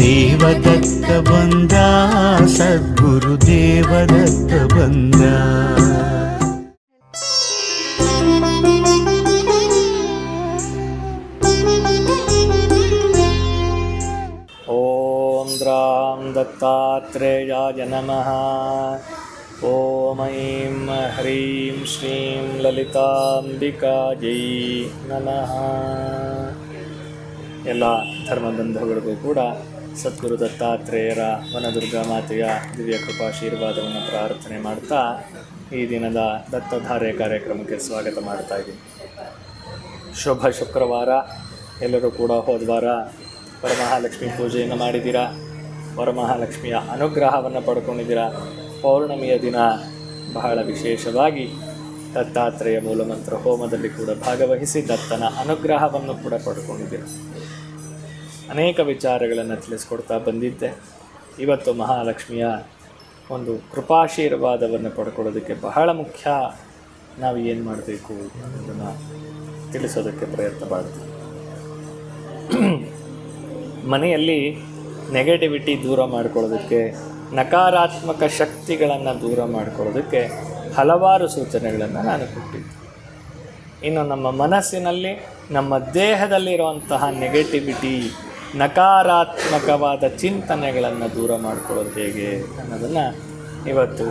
ದೇವದತ್ತ ಬಂದ, ಸದ್ಗುರು ದೇವದತ್ತ ಬಂದ. ಓಂ ದ್ರಾಂ ದತ್ತಾತ್ರೇಯಾಯ ನಮಃ. ಓಂ ಐಂ ಹ್ರೀಂ ಶ್ರೀಂ ಲಲಿತಾಂಬಿಕಾಜೈ ನಮಃ. ಎಲ್ಲ ಧರ್ಮಬಂಧುಗಳಿಗೂ ಕೂಡ ಸದ್ಗುರು ದತ್ತಾತ್ರೇಯರ ವನದುರ್ಗಾ ಮಾತೆಯ ದಿವ್ಯ ಕೃಪಾಶೀರ್ವಾದವನ್ನು ಪ್ರಾರ್ಥನೆ ಮಾಡ್ತಾ ಈ ದಿನದ ದತ್ತಧಾರೆ ಕಾರ್ಯಕ್ರಮಕ್ಕೆ ಸ್ವಾಗತ ಮಾಡ್ತಾ ಇದ್ದೀನಿ. ಶುಭ ಶುಕ್ರವಾರ. ಎಲ್ಲರೂ ಕೂಡ ಹೋದ ವಾರ ವರಮಹಾಲಕ್ಷ್ಮಿ ಪೂಜೆಯನ್ನು ಮಾಡಿದ್ದೀರಾ? ವರಮಹಾಲಕ್ಷ್ಮಿಯ ಅನುಗ್ರಹವನ್ನು ಪಡ್ಕೊಂಡಿದ್ದೀರಾ? ಪೌರ್ಣಮಿಯ ದಿನ ಬಹಳ ವಿಶೇಷವಾಗಿ ದತ್ತಾತ್ರೇಯ ಮೂಲಮಂತ್ರ ಹೋಮದಲ್ಲಿ ಕೂಡ ಭಾಗವಹಿಸಿ ದತ್ತನ ಅನುಗ್ರಹವನ್ನು ಕೂಡ ಪಡ್ಕೊಂಡಿದ್ದೀರಾ? ಅನೇಕ ವಿಚಾರಗಳನ್ನು ತಿಳಿಸ್ಕೊಡ್ತಾ ಬಂದಿದ್ದೆ. ಇವತ್ತು ಮಹಾಲಕ್ಷ್ಮಿಯ ಒಂದು ಕೃಪಾಶೀರ್ವಾದವನ್ನು ಪಡ್ಕೊಳ್ಳೋದಕ್ಕೆ ಬಹಳ ಮುಖ್ಯ. ನಾವು ಏನು ಮಾಡಬೇಕು ಅನ್ನೋದನ್ನು ತಿಳಿಸೋದಕ್ಕೆ ಪ್ರಯತ್ನ ಮಾಡ್ತೀವಿ. ಮನೆಯಲ್ಲಿ ನೆಗೆಟಿವಿಟಿ ದೂರ ಮಾಡ್ಕೊಳ್ಳೋದಕ್ಕೆ, ನಕಾರಾತ್ಮಕ ಶಕ್ತಿಗಳನ್ನು ದೂರ ಮಾಡ್ಕೊಳ್ಳೋದಕ್ಕೆ ಹಲವಾರು ಸೂಚನೆಗಳನ್ನು ನಾನು ಕೊಟ್ಟಿದ್ದೆ. ಇನ್ನು ನಮ್ಮ ಮನಸ್ಸಿನಲ್ಲಿ, ನಮ್ಮ ದೇಹದಲ್ಲಿರುವಂತಹ ನೆಗೆಟಿವಿಟಿ ನಕಾರಾತ್ಮಕವಾದ ಚಿಂತನೆಗಳನ್ನು ದೂರ ಮಾಡ್ಕೊಳ್ಳೋದು ಹೇಗೆ ಅನ್ನೋದನ್ನು ಇವತ್ತು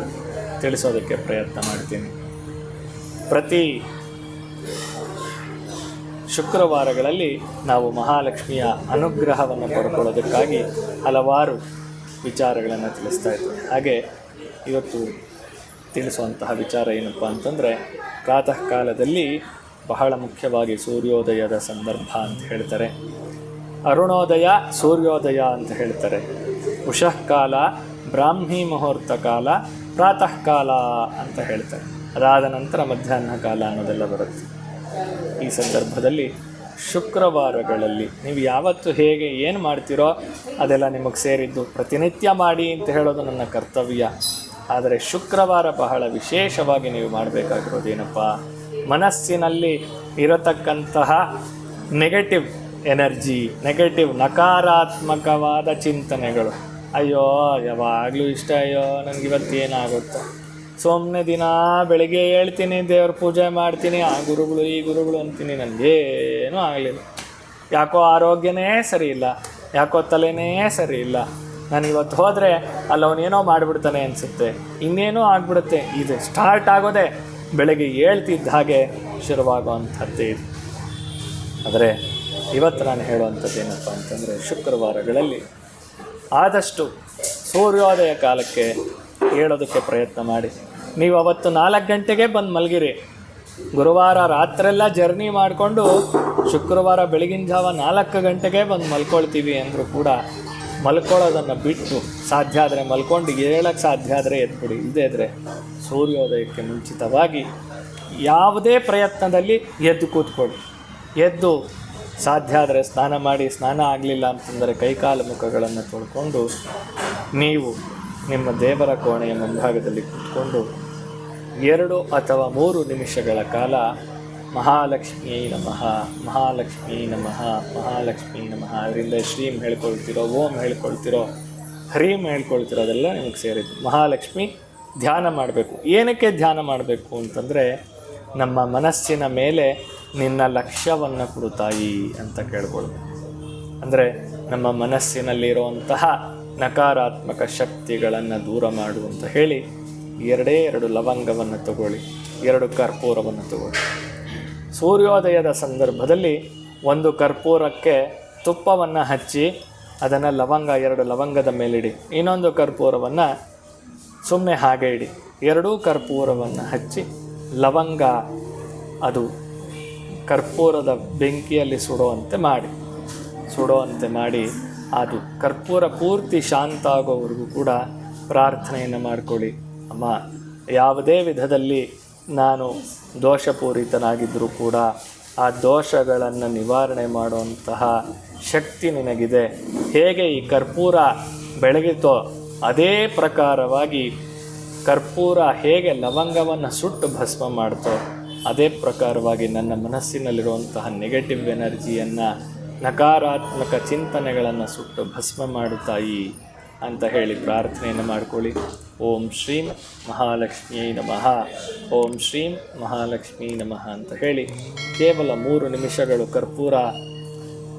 ತಿಳಿಸೋದಕ್ಕೆ ಪ್ರಯತ್ನ ಮಾಡ್ತೀನಿ. ಪ್ರತಿ ಶುಕ್ರವಾರಗಳಲ್ಲಿ ನಾವು ಮಹಾಲಕ್ಷ್ಮಿಯ ಅನುಗ್ರಹವನ್ನು ಪಡ್ಕೊಳ್ಳೋದಕ್ಕಾಗಿ ಹಲವಾರು ವಿಚಾರಗಳನ್ನು ತಿಳಿಸ್ತಾ ಇದ್ದೆ ಹಾಗೆ ಇವತ್ತು ತಿಳಿಸುವಂತಹ ವಿಚಾರ ಏನಪ್ಪ ಅಂತಂದರೆ ಪ್ರಾತಃ ಕಾಲದಲ್ಲಿ ಬಹಳ ಮುಖ್ಯವಾಗಿ ಸೂರ್ಯೋದಯದ ಸಂದರ್ಭ ಅಂತ ಹೇಳ್ತಾರೆ. ಅರುಣೋದಯ, ಸೂರ್ಯೋದಯ ಅಂತ ಹೇಳ್ತಾರೆ. ಉಷಃಕಾಲ, ಬ್ರಾಹ್ಮಿ ಮುಹೂರ್ತ ಕಾಲ, ಪ್ರಾತಃ ಕಾಲ ಅಂತ ಹೇಳ್ತಾರೆ. ಅದಾದ ನಂತರ ಮಧ್ಯಾಹ್ನ ಕಾಲ ಅನ್ನೋದೆಲ್ಲ ಬರುತ್ತೆ. ಈ ಸಂದರ್ಭದಲ್ಲಿ ಶುಕ್ರವಾರಗಳಲ್ಲಿ ನೀವು ಯಾವತ್ತು ಹೇಗೆ ಏನು ಮಾಡ್ತೀರೋ ಅದೆಲ್ಲ ನಿಮಗೆ ಸೇರಿದ್ದು ಪ್ರತಿನಿತ್ಯ ಮಾಡಿ ಅಂತ ಹೇಳೋದು ನನ್ನ ಕರ್ತವ್ಯ. ಆದರೆ ಶುಕ್ರವಾರ ಬಹಳ ವಿಶೇಷವಾಗಿ ನೀವು ಮಾಡಬೇಕಾಗಿರೋದೇನಪ್ಪ ಮನಸ್ಸಿನಲ್ಲಿ ಇರತಕ್ಕಂತಹ ನೆಗೆಟಿವ್ ಎನರ್ಜಿ ನೆಗೆಟಿವ್ ನಕಾರಾತ್ಮಕವಾದ ಚಿಂತನೆಗಳು. ಅಯ್ಯೋ, ಯಾವಾಗಲೂ ಇಷ್ಟ, ಅಯ್ಯೋ, ನನಗೆ ಇವತ್ತು ಏನಾಗುತ್ತೋ? ಸುಮ್ಮನೆ ದಿನ ಬೆಳಿಗ್ಗೆ ಹೇಳ್ತೀನಿ, ದೇವ್ರ ಪೂಜೆ ಮಾಡ್ತೀನಿ, ಆ ಗುರುಗಳು, ಈ ಗುರುಗಳು ಅಂತೀನಿ ನನಗೇನೂ ಆಗಲಿಲ್ಲ. ಯಾಕೋ ಆರೋಗ್ಯನೇ ಸರಿ ಇಲ್ಲ, ಯಾಕೋ ತಲೆನೇ ಸರಿ ಇಲ್ಲ. ನಾನು ಇವತ್ತು ಹೋದರೆ ಅಲ್ಲಿ ಅವನೇನೋ ಮಾಡಿಬಿಡ್ತಾನೆ ಅನಿಸುತ್ತೆ. ಇನ್ನೇನೋ ಆಗ್ಬಿಡುತ್ತೆ. ಇದು ಸ್ಟಾರ್ಟ್ ಆಗೋದೇ ಬೆಳಗ್ಗೆ ಹೇಳ್ತಿದ್ದ ಹಾಗೆ ಶುರುವಾಗುವಂಥದ್ದೇ ಇದು. ಆದರೆ ಇವತ್ತು ನಾನು ಹೇಳುವಂಥದ್ದು ಏನಪ್ಪ ಅಂತಂದರೆ ಶುಕ್ರವಾರಗಳಲ್ಲಿ ಆದಷ್ಟು ಸೂರ್ಯೋದಯ ಕಾಲಕ್ಕೆ ಹೇಳೋದಕ್ಕೆ ಪ್ರಯತ್ನ ಮಾಡಿ. ನೀವು ಅವತ್ತು ನಾಲ್ಕು ಗಂಟೆಗೆ ಬಂದು ಮಲಗಿರಿ. ಗುರುವಾರ ರಾತ್ರೆಲ್ಲ ಜರ್ನಿ ಮಾಡಿಕೊಂಡು ಶುಕ್ರವಾರ ಬೆಳಗಿನ ಜಾವ ನಾಲ್ಕು ಗಂಟೆಗೆ ಬಂದು ಮಲ್ಕೊಳ್ತೀವಿ ಅಂದರೂ ಕೂಡ ಮಲ್ಕೊಳ್ಳೋದನ್ನು ಬಿಟ್ಟು ಸಾಧ್ಯ ಆದರೆ ಮಲ್ಕೊಂಡು ಹೇಳಕ್ಕೆ ಸಾಧ್ಯ ಆದರೆ ಎದ್ಬಿಡಿ. ಇದೇ ಇದ್ದರೆ ಸೂರ್ಯೋದಯಕ್ಕೆ ಮುಂಚಿತವಾಗಿ ಯಾವುದೇ ಪ್ರಯತ್ನದಲ್ಲಿ ಎದ್ದು ಕೂತ್ಕೊಳ್ಳಿ. ಎದ್ದು ಸಾಧ್ಯ ಆದರೆ ಸ್ನಾನ ಮಾಡಿ, ಸ್ನಾನ ಆಗಲಿಲ್ಲ ಅಂತಂದರೆ ಕೈಕಾಲು ಮುಖಗಳನ್ನು ತೊಳ್ಕೊಂಡು ನೀವು ನಿಮ್ಮ ದೇವರ ಕೋಣೆಯ ಮುಂಭಾಗದಲ್ಲಿ ಕೂತ್ಕೊಂಡು ಎರಡು ಅಥವಾ ಮೂರು ನಿಮಿಷಗಳ ಕಾಲ ಮಹಾಲಕ್ಷ್ಮೀ ನಮಃ ಮಹಾಲಕ್ಷ್ಮೀ ನಮಃ ಮಹಾಲಕ್ಷ್ಮೀ ನಮಃ. ಅದರಿಂದ ಶ್ರೀಂ ಹೇಳ್ಕೊಳ್ತಿರೋ, ಓಂ ಹೇಳ್ಕೊಳ್ತಿರೋ, ಹರೀಂ ಹೇಳ್ಕೊಳ್ತಿರೋ ಅದೆಲ್ಲ ನಿಮಗೆ ಸೇರಿದ್ದು. ಮಹಾಲಕ್ಷ್ಮಿ ಧ್ಯಾನ ಮಾಡಬೇಕು. ಏನಕ್ಕೆ ಧ್ಯಾನ ಮಾಡಬೇಕು ಅಂತಂದರೆ ನಮ್ಮ ಮನಸ್ಸಿನ ಮೇಲೆ ನಿನ್ನ ಲಕ್ಷ್ಯವನ್ನು ಕೊಡು ತಾಯಿ ಅಂತ ಕೇಳ್ಕೊಳ್ಬೇಕು ಅಂದರೆ ನಮ್ಮ ಮನಸ್ಸಿನಲ್ಲಿರುವಂತಹ ನಕಾರಾತ್ಮಕ ಶಕ್ತಿಗಳನ್ನು ದೂರ ಮಾಡು ಅಂತ ಹೇಳಿ ಎರಡೇ ಎರಡು ಲವಂಗವನ್ನು ತಗೊಳ್ಳಿ, ಎರಡು ಕರ್ಪೂರವನ್ನು ತಗೊಳ್ಳಿ. ಸೂರ್ಯೋದಯದ ಸಂದರ್ಭದಲ್ಲಿ ಒಂದು ಕರ್ಪೂರಕ್ಕೆ ತುಪ್ಪವನ್ನು ಹಚ್ಚಿ ಅದನ್ನು ಲವಂಗ, ಎರಡು ಲವಂಗದ ಮೇಲಿಡಿ ಇನ್ನೊಂದು ಕರ್ಪೂರವನ್ನು ಸುಮ್ಮನೆ ಹಾಗೆ ಇಡಿ. ಎರಡೂ ಕರ್ಪೂರವನ್ನು ಹಚ್ಚಿ ಲವಂಗ ಅದು ಕರ್ಪೂರದ ಬೆಂಕಿಯಲ್ಲಿ ಸುಡುವಂತೆ ಮಾಡಿ ಸುಡುವಂತೆ ಮಾಡಿ, ಅದು ಕರ್ಪೂರ ಪೂರ್ತಿ ಶಾಂತ ಆಗೋವರೆಗೂ ಕೂಡ ಪ್ರಾರ್ಥನೆಯನ್ನು ಮಾಡಿಕೊಳ್ಳಿ. ಅಮ್ಮ, ಯಾವುದೇ ವಿಧದಲ್ಲಿ ನಾನು ದೋಷಪೂರಿತನಾಗಿದ್ದರೂ ಕೂಡ ಆ ದೋಷಗಳನ್ನು ನಿವಾರಣೆ ಮಾಡುವಂತಹ ಶಕ್ತಿ ನಿನಗಿದೆ. ಹೇಗೆ ಈ ಕರ್ಪೂರ ಬೆಳಗಿತೋ ಅದೇ ಪ್ರಕಾರವಾಗಿ ಕರ್ಪೂರ ಹೇಗೆ ಲವಂಗವನ್ನು ಸುಟ್ಟು ಭಸ್ಮ ಮಾಡ್ತೋ? ಅದೇ ಪ್ರಕಾರವಾಗಿ ನನ್ನ ಮನಸ್ಸಿನಲ್ಲಿರುವಂತಹ ನೆಗೆಟಿವ್ ಎನರ್ಜಿಯನ್ನು ನಕಾರಾತ್ಮಕ ಚಿಂತನೆಗಳನ್ನು ಸುಟ್ಟು ಭಸ್ಮ ಮಾಡುತ್ತಾಯಿ ಅಂತ ಹೇಳಿ ಪ್ರಾರ್ಥನೆಯನ್ನು ಮಾಡ್ಕೊಳ್ಳಿ. ಓಂ ಶ್ರೀಂ ಮಹಾಲಕ್ಷ್ಮೀ ನಮಃ. ಓಂ ಶ್ರೀಂ ಮಹಾಲಕ್ಷ್ಮೀ ನಮಃ ಅಂತ ಹೇಳಿ ಕೇವಲ ಮೂರು ನಿಮಿಷಗಳು ಕರ್ಪೂರ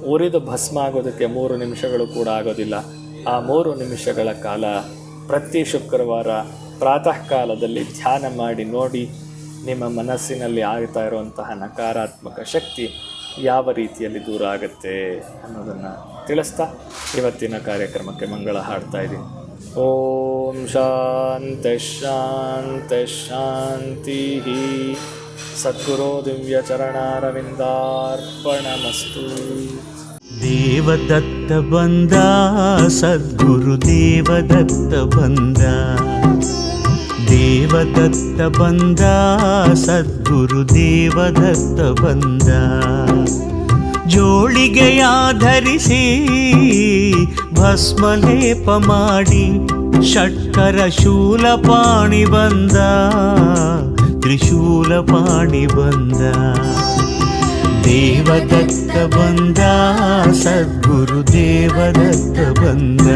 ಉರಿದು ಭಸ್ಮ ಆಗೋದಕ್ಕೆ ಮೂರು ನಿಮಿಷಗಳು ಕೂಡ ಆಗೋದಿಲ್ಲ. ಆ ಮೂರು ನಿಮಿಷಗಳ ಕಾಲ ಪ್ರತಿ ಶುಕ್ರವಾರ ಪ್ರಾತಃ ಕಾಲದಲ್ಲಿ ಧ್ಯಾನ ಮಾಡಿ ನೋಡಿ ನಿಮ್ಮ ಮನಸ್ಸಿನಲ್ಲಿ ಆಗ್ತಾ ಇರುವಂತಹ ನಕಾರಾತ್ಮಕ ಶಕ್ತಿ ಯಾವ ರೀತಿಯಲ್ಲಿ ದೂರ ಆಗುತ್ತೆ ಅನ್ನೋದನ್ನು ತಿಳಿಸ್ತಾ ಇವತ್ತಿನ ಕಾರ್ಯಕ್ರಮಕ್ಕೆ ಮಂಗಳ ಹಾಡ್ತಾ ಇದ್ದೀನಿ. ಓಂ ಶಾಂತ ಶಾಂತ ಶಾಂತಿ ಸದ್ಗುರು ದಿವ್ಯ ಚರಣಾರವಿಂದಾರ್ಪಣಮಸ್ತು. ದೇವದತ್ತ ಬಂದ, ಸದ್ಗುರು ದೇವದತ್ತ ಬಂದ. ದೇವದತ್ತ ಬಂದ, ಸದ್ಗುರು ದೇವದತ್ತ ಬಂದ. ಜೋಳಿಗೆಯಾಧರಿಸಿ ಭಸ್ಮಲೇಪ ಮಾಡಿ ಷಟ್ಕರ ಶೂಲಪಾಣಿ ಬಂದ ತ್ರಿಶೂಲಪಾಣಿ ಬಂದ. ದೇವದತ್ತ ಬಂದ, ಸದ್ಗುರು ದೇವದತ್ತ ಬಂದ.